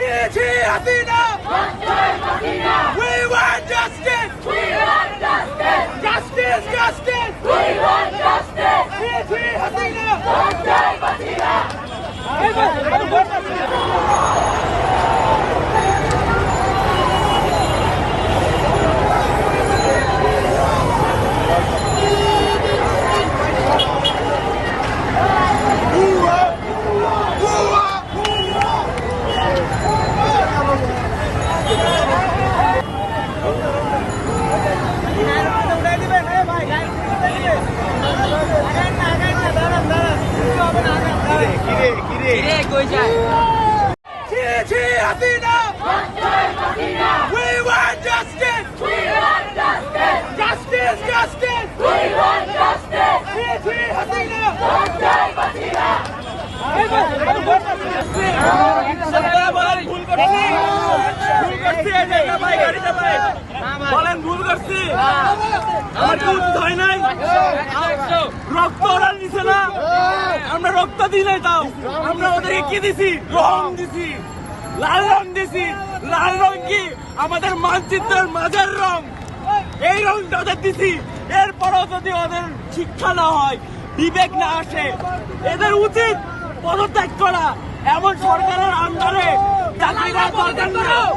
We want justice. We want justice. Justice, justice. We want justice. We want Hasina! বলেন ভুল করছি। আমার উচিত হয় নাই। রক্ত ওরা দিছে না। আমরা রক্ত দিই নাই তাও আমরা ওদেরকে কি দিছি? রং দিছি। লাল রং দিছি। লাল রং কি? আমাদের মানচিত্রের মাঝের রং। এই রংটা ওদের দিছি। এরপরও যদি ওদের শিক্ষা না হয়, বিবেক না আসে, এদের উচিত পদত্যাগ করা। এমন সরকারের আন্ডারে চাকরি করা। দরকার না যাও।